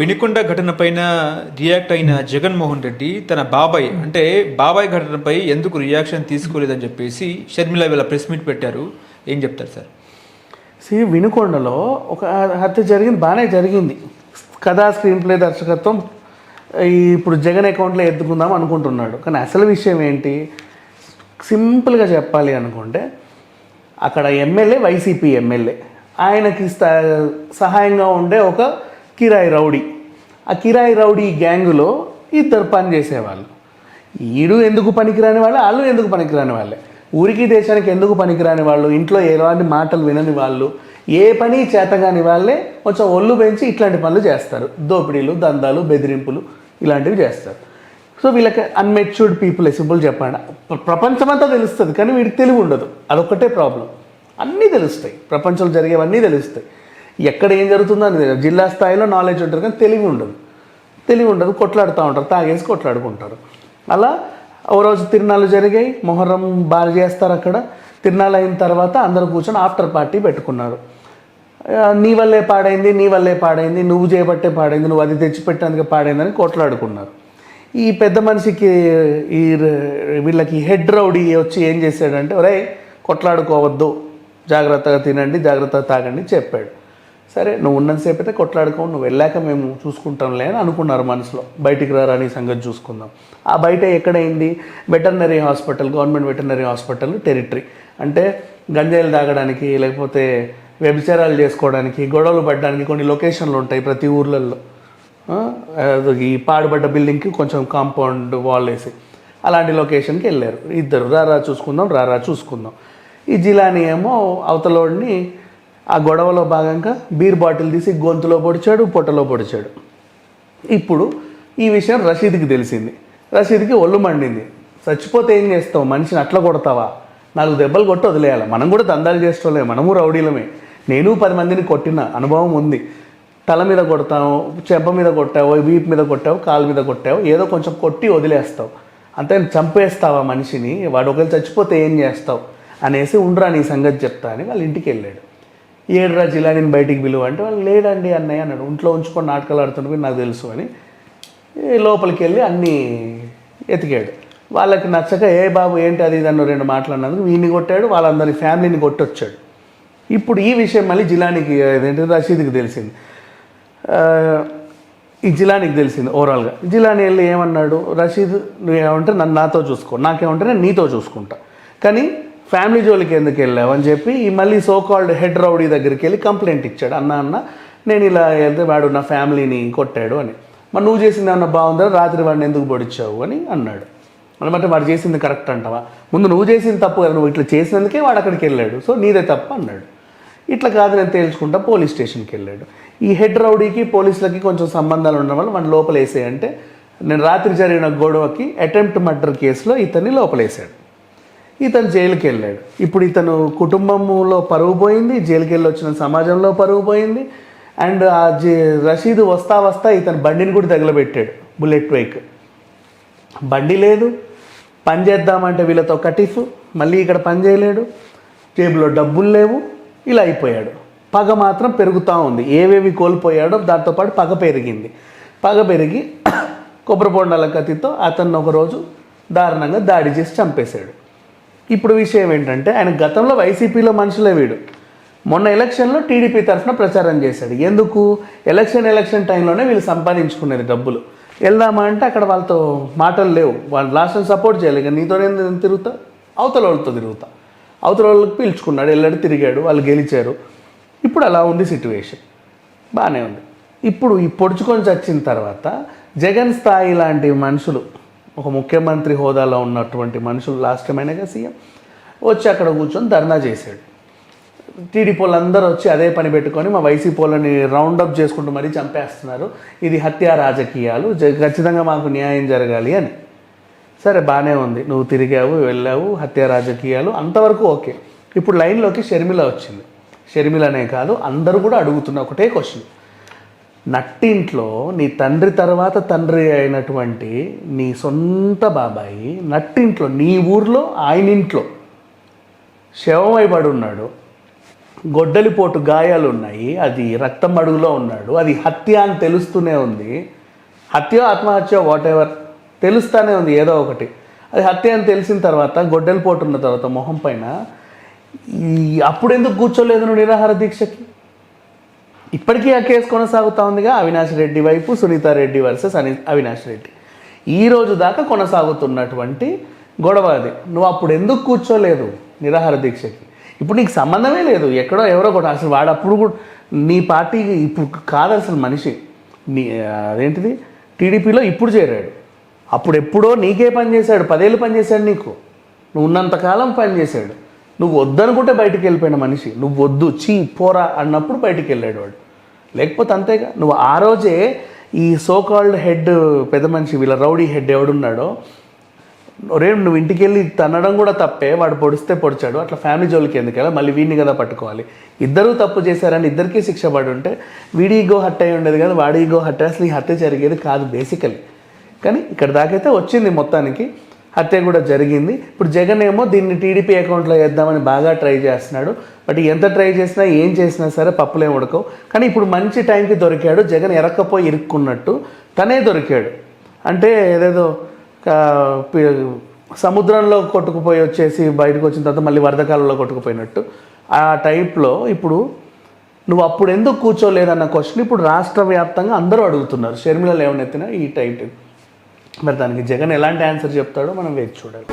Vinukonda ఘటనపైన react అయిన జగన్మోహన్ రెడ్డి తన బాబాయ్ అంటే బాబాయ్ ఘటనపై ఎందుకు రియాక్షన్ తీసుకోలేదని చెప్పేసి షర్మిల వీళ్ళ ప్రెస్ మీట్ పెట్టారు. ఏం చెప్తారు సార్? సి వినుకొండలో ఒక హత్య జరిగింది బాగానే జరిగింది. కథా స్క్రీన్ ప్లే దర్శకత్వం ఇప్పుడు జగన్ అకౌంట్లో ఎత్తుకుందాం అనుకుంటున్నాడు. కానీ అసలు విషయం ఏంటి? సింపుల్గా చెప్పాలి అనుకుంటే అక్కడ ఎమ్మెల్యే వైసీపీ ఎమ్మెల్యే. ఆయనకి సహాయంగా ఉండే ఒక కిరాయి రౌడీ. ఆ కిరాయి రౌడీ గ్యాంగులో ఇద్దరు పని చేసేవాళ్ళు. ఈడు ఎందుకు పనికిరాని వాళ్ళు వాళ్ళు ఎందుకు పనికిరాని వాళ్ళే? ఊరికి దేశానికి ఎందుకు పనికిరాని వాళ్ళు? ఇంట్లో ఎలాంటి మాటలు వినని వాళ్ళు? ఏ పని చేతగాని వాళ్ళే? కొంచెం ఒళ్ళు పెంచి ఇట్లాంటి పనులు చేస్తారు. దోపిడీలు దందాలు బెదిరింపులు ఇలాంటివి చేస్తారు. సో వీళ్ళకి అన్మెచ్యూర్డ్ పీపుల్ సింపుల్ చెప్పండి. ప్రపంచమంతా తెలుస్తుంది కానీ వీడికి తెలివి ఉండదు. అదొక్కటే ప్రాబ్లం అన్నీ తెలుస్తాయి. ప్రపంచంలో జరిగేవన్నీ తెలుస్తాయి. ఎక్కడ ఏం జరుగుతుందో అని తెలియదు. జిల్లా స్థాయిలో నాలెడ్జ్ ఉంటుంది కానీ తెలివి ఉండదు. తెలివి ఉండదు కొట్లాడుతూ ఉంటారు తాగేసి కొట్లాడుకుంటారు. అలా ఓ రోజు తిరునాళ్ళు జరిగాయి మొహర్రం బాగా చేస్తారు అక్కడ. తిరునాళ్ళు అయిన తర్వాత అందరూ కూర్చొని ఆఫ్టర్ పార్టీ పెట్టుకున్నారు. నీ వల్లే పాడైంది నీ వల్లే పాడైంది నువ్వు చేయబట్టే పాడైంది నువ్వు అది తెచ్చిపెట్టేందుకు పాడైందని కొట్లాడుకున్నారు. ఈ పెద్ద మనిషికి ఈ వీళ్ళకి హెడ్ రౌడీ వచ్చి ఏం చేశాడంటే ఒరే కొట్లాడుకోవద్దు జాగ్రత్తగా తినండి జాగ్రత్తగా తాగండి చెప్పాడు. సరే నువ్వు ఉన్నంతసేపు అయితే కొట్లాడుకో నువ్వు వెళ్ళాక మేము చూసుకుంటాంలే అని అనుకున్నారు మనసులో. బయటికి రారాని సంగతి చూసుకుందాం. ఆ బయట ఎక్కడైంది? Veterinary hospital government veterinary hospital territory. అంటే గంజాయిలు తాగడానికి లేకపోతే వ్యభిచారాలు చేసుకోవడానికి గొడవలు పడడానికి కొన్ని లొకేషన్లు ఉంటాయి ప్రతి ఊర్లలో ఈ పాడుబడ్డ బిల్డింగ్కి కొంచెం కాంపౌండ్ వాల్ వేసి. అలాంటి లొకేషన్కి వెళ్ళారు. ఇద్దరు రారా చూసుకుందాం రారా చూసుకుందాం. ఈ జిలాని ఏమో అవతలోడిని ఆ గొడవలో భాగంగా బీర్ బాటిల్ తీసి గొంతులో పొడిచాడు పొట్టలో పొడిచాడు. ఇప్పుడు ఈ విషయం రషీద్కి తెలిసింది. రషీద్కి ఒళ్ళు మండింది. చచ్చిపోతే ఏం చేస్తావు? మనిషిని అట్లా కొడతావా? నాలుగు దెబ్బలు కొట్టి వదిలేయాలి. మనం కూడా దందాలు చేసుకోలేము మనము రౌడీలమే. నేను పది మందిని కొట్టిన అనుభవం ఉంది. తల మీద కొడతావు చెంప మీద కొట్టావు వీపు మీద కొట్టావు కాలు మీద కొట్టావు ఏదో కొంచెం కొట్టి వదిలేస్తావు. అంతే చంపేస్తావా మనిషిని? వాడు ఒకవేళ చచ్చిపోతే ఏం చేస్తావు? అనేసి ఉండరా నీ సంగతి చెప్తా అని వాళ్ళ ఇంటికి వెళ్ళాడు. ఏడురా జిల్లా నేను బయటికి పిలువ అంటే వాళ్ళు లేడండి అన్నయ్య అన్నాడు. ఇంట్లో ఉంచుకొని నాటకాలు ఆడుతుంటే నాకు తెలుసు అని. లోపలికి వెళ్ళి అన్నీ ఎతికాడు. వాళ్ళకి నచ్చక ఏ బాబు ఏంటి అది ఇది అన్న రెండు మాట్లాడినందుకు వీడిని కొట్టాడు వాళ్ళందరి ఫ్యామిలీని కొట్టొచ్చాడు. ఇప్పుడు ఈ విషయం మళ్ళీ జిలానికి ఏంటి రషీద్కి తెలిసింది. ఈ జిలానికి తెలిసింది ఓవరాల్గా. జిలాని వెళ్ళి ఏమన్నాడు? రషీద్ నువ్వు ఏమంటే నన్ను నాతో చూసుకో నాకేమంటే నేను నీతో చూసుకుంటా. కానీ ఫ్యామిలీ జోలికి ఎందుకు వెళ్ళావు అని చెప్పి మళ్ళీ సో కాల్డ్ హెడ్ రౌడీ దగ్గరికి వెళ్ళి కంప్లైంట్ ఇచ్చాడు. అన్న అన్న నేను ఇలా వెళ్తే వాడు నా ఫ్యామిలీని కొట్టాడు అని. మరి నువ్వు చేసింది ఏమన్నా బాగుందా? రాత్రి వాడిని ఎందుకు పొడిచావు అని అన్నాడు. అనమాట వాడు చేసింది కరెక్ట్ అంటావా? ముందు నువ్వు చేసింది తప్పు కదా నువ్వు ఇట్లా చేసినందుకే వాడు అక్కడికి వెళ్ళాడు. సో నీదే తప్పు అన్నాడు. ఇట్లా కాదు నేను తేల్చుకుంటా పోలీస్ స్టేషన్కి వెళ్ళాడు. ఈ హెడ్ రౌడీకి పోలీసులకి కొంచెం సంబంధాలు ఉండడం వల్ల వాడిని లోపలేసేయంటే నేను రాత్రి జరిగిన గొడవకి అటెంప్ట్ మర్డర్ కేసులో ఇతన్ని లోపలేశాడు ఇతను జైలుకి వెళ్ళాడు ఇప్పుడు ఇతను కుటుంబంలో పరువు పోయింది జైలుకి వెళ్ళి వచ్చిన సమాజంలో పరువు పోయింది. అండ్ ఆ జే వస్తా వస్తా ఇతను బండిని కూడా తగలబెట్టాడు బుల్లెట్ బైక్ బండి లేదు పని చేద్దామంటే వీళ్ళతో కటిఫ్ మళ్ళీ ఇక్కడ పని చేయలేడు జేబులో డబ్బులు లేవు ఇలా అయిపోయాడు. పగ మాత్రం పెరుగుతూ ఉంది. ఏవేవి కోల్పోయాడో దాంతోపాటు పగ పెరిగింది. పగ పెరిగి కొబ్బరి బొండాల కత్తితో అతన్ని ఒకరోజు దారుణంగా దాడి చేసి చంపేశాడు. ఇప్పుడు విషయం ఏంటంటే ఆయన గతంలో వైసీపీలో మనుషులే వీడు. మొన్న ఎలక్షన్లో టీడీపీ తరఫున ప్రచారం చేశాడు. ఎందుకు? ఎలక్షన్ ఎలక్షన్ టైంలోనే వీళ్ళు సంపాదించుకునేది డబ్బులు. వెళ్దామా అంటే అక్కడ వాళ్ళతో మాటలు లేవు. వాళ్ళు లాస్ట్ సపోర్ట్ చేయాలి కానీ నీతో తిరుగుతా? అవతల వాళ్ళతో తిరుగుతా. అవతల వాళ్ళకి పీల్చుకున్నాడు. వెళ్ళాడు తిరిగాడు. వాళ్ళు గెలిచారు. ఇప్పుడు అలా ఉంది సిట్యువేషన్ బాగానే ఉంది. ఇప్పుడు ఈ పొడుచుకొని చచ్చిన తర్వాత జగన్ స్థాయి లాంటి మనుషులు ఒక ముఖ్యమంత్రి హోదాలో ఉన్నటువంటి మనుషులు లాస్ట్ టైం అయినాక సీఎం వచ్చి అక్కడ కూర్చొని ధర్నా చేశాడు. టీడీపీ వాళ్ళందరూ వచ్చి అదే పని పెట్టుకొని మా వైసీపీ వాళ్ళని రౌండప్ చేసుకుంటూ మరీ చంపేస్తున్నారు. ఇది హత్యా రాజకీయాలు ఖచ్చితంగా మాకు న్యాయం జరగాలి అని. సరే బాగానే ఉంది. నువ్వు తిరిగావు వెళ్ళావు హత్య రాజకీయాలు అంతవరకు ఓకే. ఇప్పుడు లైన్లోకి షర్మిల వచ్చింది. షర్మిలనే కాదు అందరూ కూడా అడుగుతున్న ఒకటే క్వశ్చన్ నట్టింట్లో నీ తండ్రి తర్వాత తండ్రి అయినటువంటి నీ సొంత బాబాయి నట్టింట్లో నీ ఊర్లో ఆయన ఇంట్లో శవమైపడి ఉన్నాడు గొడ్డలిపోటు గాయాలు ఉన్నాయి అది రక్తం అడుగులో ఉన్నాడు. అది హత్య అని తెలుస్తూనే ఉంది. హత్య ఆత్మహత్య వాట్ ఎవర్ తెలుస్తూనే ఉంది ఏదో ఒకటి. అది హత్య అని తెలిసిన తర్వాత గొడ్డలిపోటు ఉన్న తర్వాత మొహం పైన ఈ అప్పుడు ఎందుకు కూర్చోలేదు నువ్వు నిరాహార దీక్షకి? ఇప్పటికీ ఆ కేసు కొనసాగుతూ ఉందిగా. అవినాష్ రెడ్డి వైపు సునీత రెడ్డి వర్సెస్ అని అవినాష్ రెడ్డి. ఈ రోజు దాకా కొనసాగుతున్నటువంటి గొడవ అది. నువ్వు అప్పుడు ఎందుకు కూర్చోలేదు? నిరాహార దీక్షకి. ఇప్పుడు నీకు సంబంధమే లేదు. ఎక్కడో ఎవరో కూడా అసలు వాడు అప్పుడు కూడా నీ పార్టీ ఇప్పుడు కాదు అసలు మనిషి. నీ అదేంటిది? టీడీపీలో ఇప్పుడు చేరాడు. అప్పుడు ఎప్పుడో నీకే పని చేశాడు. పదేళ్ళు పనిచేశాడు నీకు. నువ్వు ఉన్నంతకాలం పనిచేశాడు నువ్వు వద్దనుకుంటే బయటికి వెళ్ళిపోయిన మనిషి. నువ్వు వద్దు చీ పోరా అన్నప్పుడు బయటికి వెళ్ళాడు వాడు. లేకపోతే అంతేగా నువ్వు ఆ రోజే ఈ సోకాల్డ్ హెడ్ పెద్ద మనిషి వీళ్ళ రౌడీ హెడ్ ఎవడున్నాడో రే నువ్వు ఇంటికి వెళ్ళి తనడం కూడా తప్పే వాడు పొడిస్తే పొడిచాడు అట్లా ఫ్యామిలీ జోలికి ఎందుకలా మళ్ళీ వీడిని కదా పట్టుకోవాలి. ఇద్దరూ తప్పు చేశారని ఇద్దరికీ శిక్ష పడి ఉంటే వీడి ఈగో హట్ అయి ఉండేది కానీ వాడి ఈగో హట్ అసలు ఈ హత్య జరిగేది కాదు బేసికలీ కానీ ఇక్కడ దాకైతే వచ్చింది మొత్తానికి. హత్య కూడా జరిగింది. ఇప్పుడు జగన్ ఏమో దీన్ని టీడీపీ అకౌంట్లో వేద్దామని బాగా ట్రై చేస్తున్నాడు. బట్ ఎంత ట్రై చేసినా ఏం చేసినా సరే పప్పులేం ఉడకవు. కానీ ఇప్పుడు మంచి టైంకి దొరికాడు జగన్ ఎరక్కపోయి ఇరుక్కున్నట్టు తనే దొరికాడు. అంటే ఏదేదో సముద్రంలో కొట్టుకుపోయి వచ్చేసి బయటకు వచ్చిన తర్వాత మళ్ళీ వరదకాలంలో కొట్టుకుపోయినట్టు. ఆ టైప్లో ఇప్పుడు నువ్వు అప్పుడు ఎందుకు కూర్చోలేదన్న క్వశ్చన్ ఇప్పుడు రాష్ట్ర వ్యాప్తంగా అందరూ అడుగుతున్నారు. షర్మిలలు లేవనెత్తిన ఈ టైటిల్ మరి దానికి జగన్ ఎలాంటి ఆన్సర్ చెప్తాడో మనం వేచి చూడాలి.